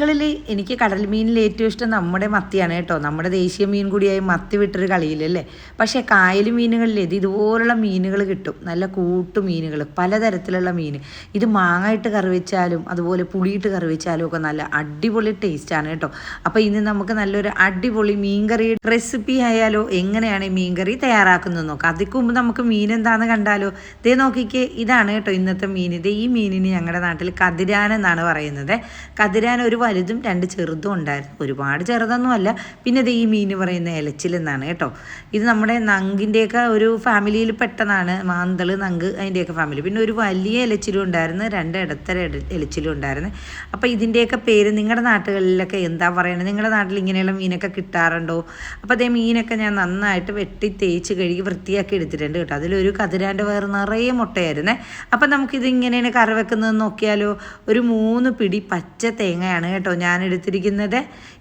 മീനുകളിൽ എനിക്ക് കടൽ മീനിൽ ഏറ്റവും ഇഷ്ടം നമ്മുടെ മത്തിയാണ് കേട്ടോ. നമ്മുടെ ദേശീയ മീൻ കൂടിയായി മത്തി വിട്ടൊരു കളിയില്ലല്ലേ പക്ഷേ കായൽ മീനുകളിൽ ഇത് ഇതുപോലുള്ള മീനുകൾ കിട്ടും. നല്ല കൂട്ടു മീനുകൾ പലതരത്തിലുള്ള മീൻ ഇത് മാങ്ങയിട്ട് കറി വെച്ചാലും അതുപോലെ പുളിയിട്ട് കറി വെച്ചാലും ഒക്കെ നല്ല അടിപൊളി ടേസ്റ്റാണ് കേട്ടോ. അപ്പോൾ ഇന്ന് നമുക്ക് നല്ലൊരു അടിപൊളി മീൻകറി റെസിപ്പി ആയാലോ എങ്ങനെയാണ് ഈ മീൻകറി തയ്യാറാക്കുന്നത് നോക്കാം. അതിക്ക് മുമ്പ് നമുക്ക് മീൻ എന്താണെന്ന് കണ്ടാലോ? ദേ നോക്കിക്കേ ഇതാണ് കേട്ടോ ഇന്നത്തെ മീൻ. ഇത് ഈ മീനിന് ഞങ്ങളുടെ നാട്ടിൽ കതിരാൻ എന്നാണ് പറയുന്നത്. കതിരാൻ ഒരു വലുതും രണ്ട് ചെറുതും ഉണ്ടായിരുന്നു. ഒരുപാട് ചെറുതൊന്നുമല്ല പിന്നെ ഇത് ഈ മീൻ പറയുന്ന ഇലച്ചിൽ എന്നാണ് കേട്ടോ. ഇത് നമ്മുടെ നങ്കിന്റെയൊക്കെ ഒരു ഫാമിലിയിൽ പെട്ടതാണ്. മാന്തൾ നങ്ക് അതിന്റെയൊക്കെ ഫാമിലി. പിന്നെ ഒരു വലിയ ഇലച്ചിലും ഉണ്ടായിരുന്നു. രണ്ട് ഇടത്തര ഇലച്ചിലും ഉണ്ടായിരുന്നു. അപ്പോൾ ഇതിന്റെയൊക്കെ പേര് നിങ്ങളുടെ നാട്ടുകളിലൊക്കെ എന്താ പറയുന്നത് നിങ്ങളുടെ നാട്ടിൽ ഇങ്ങനെയുള്ള മീനൊക്കെ കിട്ടാറുണ്ടോ? അപ്പോൾ അതേ മീനൊക്കെ ഞാൻ നന്നായിട്ട് വെട്ടി തേച്ച് കഴുകി വൃത്തിയാക്കി എടുത്തിട്ടുണ്ട് കേട്ടോ. അതിലൊരു കതിരാന്റെ വേറെ നിറയെ മുട്ടയായിരുന്നേ. അപ്പം നമുക്കിത് ഇങ്ങനെയാണ് കറി വെക്കുന്നതെന്ന് നോക്കിയാലോ? ഒരു മൂന്ന് പിടി പച്ച തേങ്ങയാണ് കേട്ടോ ഞാൻ എടുത്തിരിക്കുന്നത്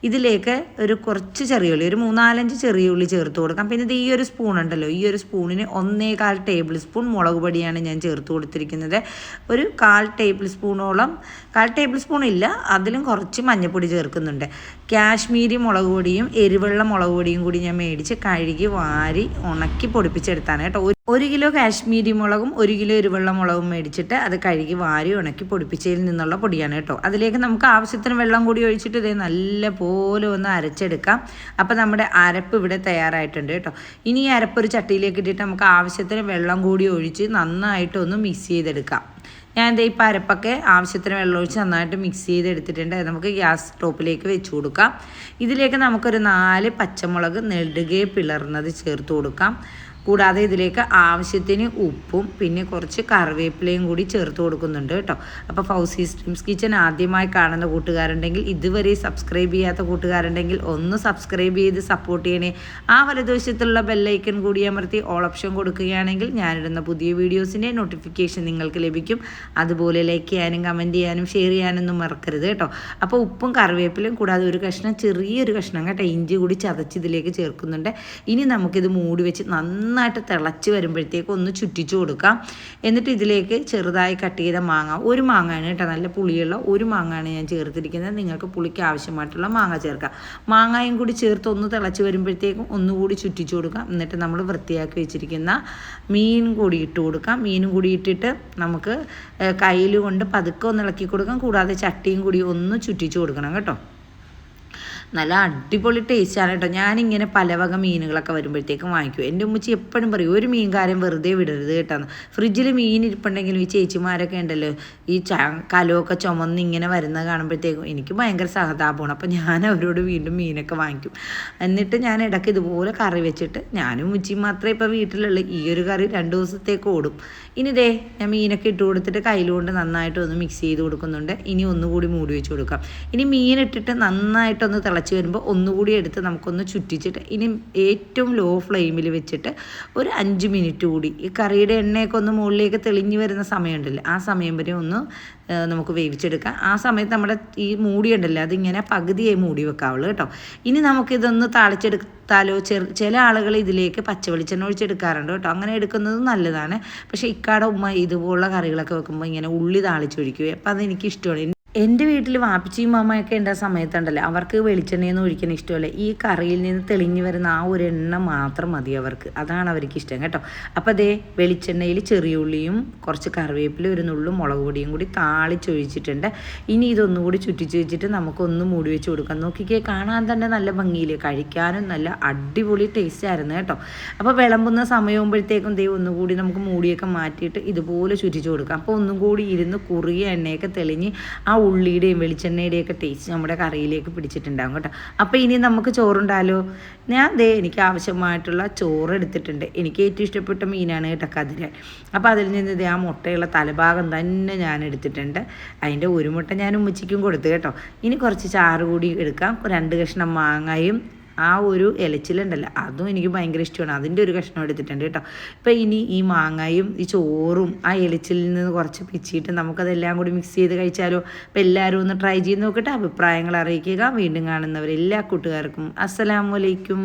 ഇതിലേക്ക് ഒരു കുറച്ച് ചെറിയ ഉള്ളി ഒരു മൂന്നാലഞ്ച് ചെറിയ ഉള്ളി ചേർത്ത് കൊടുക്കാം. പിന്നെ ഇത് ഈ ഒരു സ്പൂൺ ഉണ്ടല്ലോ ഈ ഒരു സ്പൂണിന് ഒന്നേകാൽ ടേബിൾ സ്പൂൺ മുളക് പൊടിയാണ് ഞാൻ ചേർത്ത് കൊടുത്തിരിക്കുന്നത്. ഒരു കാൽ ടേബിൾ സ്പൂണോളം കാൽ ടേബിൾ സ്പൂൺ ഇല്ല അതിലും കുറച്ച് മഞ്ഞൾപ്പൊടി ചേർക്കുന്നുണ്ട്. കാശ്മീരി മുളക് പൊടിയും എരിവെള്ള മുളക് പൊടിയും കൂടി ഞാൻ മേടിച്ച് കഴുകി വാരി ഉണക്കി പൊടിപ്പിച്ചെടുത്താണ് കേട്ടോ. ഒരു കിലോ കാശ്മീരി മുളകും ഒരു കിലോ എരിവെള്ള മുളകും മേടിച്ചിട്ട് അത് കഴുകി വാരി ഉണക്കി പൊടിപ്പിച്ചതിൽ നിന്നുള്ള പൊടിയാണ് കേട്ടോ. അതിലേക്ക് നമുക്ക് ആവശ്യത്തിന് വെള്ളം കൂടി ഒഴിച്ചിട്ട് ഇതേ നല്ല പോലെ ഒന്ന് അരച്ചെടുക്കാം. അപ്പോൾ നമ്മുടെ അരപ്പ് ഇവിടെ തയ്യാറായിട്ടുണ്ട് കേട്ടോ. ഇനി ഈ അരപ്പ് ഒരു ചട്ടിയിലേക്ക് ഇട്ടിട്ട് നമുക്ക് ആവശ്യത്തിന് വെള്ളം കൂടി ഒഴിച്ച് നന്നായിട്ട് ഒന്ന് മിക്സ് ചെയ്തെടുക്കാം. ഞാൻ എന്താ ഈ അരപ്പൊക്കെ ആവശ്യത്തിന് വെള്ളം ഒഴിച്ച് നന്നായിട്ട് മിക്സ് ചെയ്തെടുത്തിട്ടുണ്ട്. നമുക്ക് ഗ്യാസ് സ്റ്റോപ്പിലേക്ക് വെച്ച് കൊടുക്കാം. ഇതിലേക്ക് നമുക്കൊരു നാല് പച്ചമുളക് നെടുകെ പിളർന്നത് ചേർത്ത് കൊടുക്കാം. കൂടാതെ ഇതിലേക്ക് ആവശ്യത്തിന് ഉപ്പും പിന്നെ കുറച്ച് കറിവേപ്പിലയും കൂടി ചേർത്ത് കൊടുക്കുന്നുണ്ട് കേട്ടോ. അപ്പോൾ ഫൗസി സ്ട്രീംസ് കിച്ചൻ ആദ്യമായി കാണുന്ന കൂട്ടുകാരുണ്ടെങ്കിൽ ഇതുവരെ സബ്സ്ക്രൈബ് ചെയ്യാത്ത കൂട്ടുകാരുണ്ടെങ്കിൽ ഒന്ന് സബ്സ്ക്രൈബ് ചെയ്ത് സപ്പോർട്ട് ചെയ്യണേ. ആ വലതുവശത്തുള്ള ബെല്ലൈക്കൺ കൂടി അമർത്തി ഓൾ ഓപ്ഷൻ കൊടുക്കുകയാണെങ്കിൽ ഞാനിടുന്ന പുതിയ വീഡിയോസിന്റെ നോട്ടിഫിക്കേഷൻ നിങ്ങൾക്ക് ലഭിക്കും. അതുപോലെ ലൈക്ക് ചെയ്യാനും കമന്റ് ചെയ്യാനും ഷെയർ ചെയ്യാനൊന്നും മറക്കരുത് കേട്ടോ. അപ്പോൾ ഉപ്പും കറിവേപ്പിലയും കൂടാതെ ഒരു കഷ്ണം ചെറിയൊരു കഷ്ണം കേട്ടോ ഇഞ്ചി കൂടി ചതച്ച് ഇതിലേക്ക് ചേർക്കുന്നുണ്ട്. ഇനി നമുക്കിത് മൂടി വെച്ച് നന്നായി നന്നായിട്ട് തിളച്ച് വരുമ്പോഴത്തേക്ക് ഒന്ന് ചുറ്റിച്ചു കൊടുക്കാം. എന്നിട്ട് ഇതിലേക്ക് ചെറുതായി കട്ട് ചെയ്ത മാങ്ങ ഒരു മാങ്ങയാണ് കേട്ടോ നല്ല പുളിയുള്ള ഒരു മാങ്ങയാണ് ഞാൻ ചേർത്തിരിക്കുന്നത്. നിങ്ങൾക്ക് പുളിക്ക് ആവശ്യമായിട്ടുള്ള മാങ്ങ ചേർക്കാം. മാങ്ങയും കൂടി ചേർത്ത് ഒന്ന് തിളച്ച് വരുമ്പോഴത്തേക്കും ഒന്നുകൂടി ചുറ്റിച്ചു കൊടുക്കാം. എന്നിട്ട് നമ്മൾ വൃത്തിയാക്കി വെച്ചിരിക്കുന്ന മീൻ കൂടി ഇട്ട് കൊടുക്കാം. മീനും കൂടി ഇട്ടിട്ട് നമുക്ക് കയ്യിൽ കൊണ്ട് പതുക്കെ ഒന്ന് ഇളക്കി കൊടുക്കാം. കൂടാതെ ചട്ടിയും കൂടി ഒന്ന് ചുറ്റിച്ചു കൊടുക്കണം കേട്ടോ. നല്ല അടിപൊളി ടേസ്റ്റാണ് കേട്ടോ ഞാനിങ്ങനെ പല വക മീനുകളൊക്കെ വരുമ്പോഴത്തേക്കും വാങ്ങിക്കും. എന്റെ ഉമ്മച്ചി എപ്പോഴും പറയും ഒരു മീൻകാരൻ വെറുതെ വിടരുത് കേട്ടോ ഫ്രിഡ്ജിൽ മീൻ ഇരിപ്പുണ്ടെങ്കിലും ഈ ചേച്ചിമാരൊക്കെ ഉണ്ടല്ലോ ഈ കലമൊക്കെ ചുമന്ന് ഇങ്ങനെ വരുന്നത് കാണുമ്പോഴത്തേക്കും എനിക്ക് ഭയങ്കര സഹതാപമാണ്. അപ്പോൾ ഞാൻ അവരോട് വീണ്ടും മീനൊക്കെ വാങ്ങിക്കും. എന്നിട്ട് ഞാൻ ഇടയ്ക്ക് ഇതുപോലെ കറി വെച്ചിട്ട് ഞാനും ഉമ്മച്ചിയും മാത്രമേ ഇപ്പോൾ വീട്ടിലുള്ളൂ. ഈ ഒരു കറി രണ്ട് ദിവസത്തേക്ക് ഓടും. ഇനി ദേ ഞാൻ മീനൊക്കെ ഇട്ട് കൊടുത്തിട്ട് കയ്യിലുകൊണ്ട് നന്നായിട്ട് ഒന്ന് മിക്സ് ചെയ്ത് കൊടുക്കുന്നുണ്ട്. ഇനി ഒന്നുകൂടി മൂടി വെച്ച് കൊടുക്കാം. ഇനി മീൻ ഇട്ടിട്ട് നന്നായിട്ടൊന്ന് തിള തിളച്ച് വരുമ്പോൾ ഒന്നുകൂടി എടുത്ത് നമുക്കൊന്ന് ചുറ്റിച്ചിട്ട് ഇനി ഏറ്റവും ലോ ഫ്ലെയിമിൽ വെച്ചിട്ട് ഒരു അഞ്ച് മിനിറ്റ് കൂടി. ഈ കറിയുടെ എണ്ണയൊക്കെ ഒന്ന് മുകളിലേക്ക് തെളിഞ്ഞ് വരുന്ന സമയമുണ്ടല്ലോ ആ സമയം വരെ ഒന്ന് നമുക്ക് വേവിച്ചെടുക്കാം. ആ സമയത്ത് നമ്മുടെ ഈ മൂടിയുണ്ടല്ലോ അതിങ്ങനെ പകുതിയായി മൂടി വെക്കാവുള്ളൂ കേട്ടോ. ഇനി നമുക്കിതൊന്ന് താളിച്ചെടുത്താലോ ചെറു ചില ആളുകൾ ഇതിലേക്ക് പച്ചവെളിച്ചെണ്ണ ഒഴിച്ചെടുക്കാറുണ്ട് കേട്ടോ. അങ്ങനെ എടുക്കുന്നത് നല്ലതാണ്. പക്ഷേ ഇക്കാടെ ഉമ്മ ഇതുപോലുള്ള കറികളൊക്കെ വെക്കുമ്പോൾ ഇങ്ങനെ ഉള്ളി താളിച്ചൊഴിക്കുകയും അപ്പോൾ അതെനിക്ക് ഇഷ്ടമാണ് എന്റെ വീട്ടിൽ വാപ്പിച്ചിയും മാമയൊക്കെ ഉണ്ട സമയത്തുണ്ടല്ലോ. അവർക്ക് വെളിച്ചെണ്ണയൊന്നും ഒഴിക്കാൻ ഇഷ്ടമല്ല. ഈ കറിയിൽ നിന്ന് തെളിഞ്ഞു വരുന്ന ആ ഒരു എണ്ണ മാത്രം മതി അവർക്ക്. അതാണ് അവർക്ക് ഇഷ്ടം കേട്ടോ. അപ്പോൾ അതേ വെളിച്ചെണ്ണയിൽ ചെറിയുള്ളിയും കുറച്ച് കറിവേപ്പില ഒരു നുള്ളും മുളക് പൊടിയും കൂടി താളിച്ചൊഴിച്ചിട്ടുണ്ട് ഇനി ഇതൊന്നുകൂടി ചുറ്റിച്ച് വെച്ചിട്ട് നമുക്കൊന്ന് മൂടി വെച്ച് കൊടുക്കാം. നോക്കിക്കേ കാണാൻ തന്നെ നല്ല ഭംഗിയിൽ കഴിക്കാനും നല്ല അടിപൊളി ടേസ്റ്റ് ആയിരുന്നു കേട്ടോ. അപ്പോൾ വിളമ്പുന്ന സമയമാകുമ്പോഴത്തേക്കും ദൈവം ഒന്നുകൂടി നമുക്ക് മൂടിയൊക്കെ മാറ്റിയിട്ട് ഇതുപോലെ ചുറ്റിച്ച് കൊടുക്കാം. അപ്പോൾ ഒന്നും കൂടി ഇരുന്ന് കുറുകിയ എണ്ണയൊക്കെ തെളിഞ്ഞ് ആ ഉള്ളിയുടെയും വെളിച്ചെണ്ണയുടെയും ഒക്കെ ടേസ്റ്റ് നമ്മുടെ കറിയിലേക്ക് പിടിച്ചിട്ടുണ്ടാകും കേട്ടോ. അപ്പോൾ ഇനി നമുക്ക് ചോറുണ്ടാലോ? ഞാൻ ദേ എനിക്ക് ആവശ്യമായിട്ടുള്ള ചോറ് എടുത്തിട്ടുണ്ട്. എനിക്ക് ഏറ്റവും ഇഷ്ടപ്പെട്ട മീനാണ് കേട്ടോ കതിര അപ്പോൾ അതിൽ നിന്ന് ഇതേ ആ മുട്ടയുള്ള തലഭാഗം തന്നെ ഞാൻ എടുത്തിട്ടുണ്ട്. അതിന്റെ ഒരു മുട്ട ഞാൻ ഉമ്മച്ചിക്കും കൊടുത്തു കേട്ടോ. ഇനി കുറച്ച് ചാറ് കൂടി എടുക്കാം. രണ്ട് കഷ്ണം മാങ്ങയും ആ ഒരു ഇലച്ചിലുണ്ടല്ലോ അതും എനിക്ക് ഭയങ്കര ഇഷ്ടമാണ് അതിന്റെ ഒരു കഷ്ണം എടുത്തിട്ടുണ്ട് കേട്ടോ. ഇപ്പം ഇനി ഈ മാങ്ങയും ഈ ചോറും ആ ഇലച്ചിലിൽ നിന്ന് കുറച്ച് പിച്ചിട്ട് നമുക്കതെല്ലാം കൂടി മിക്സ് ചെയ്ത് കഴിച്ചാലോ? അപ്പം എല്ലാവരും ഒന്ന് ട്രൈ ചെയ്ത് നോക്കട്ടെ. അഭിപ്രായങ്ങൾ അറിയിക്കുക. വീണ്ടും കാണുന്നവർ എല്ലാ കൂട്ടുകാർക്കും അസ്സലാമലൈക്കും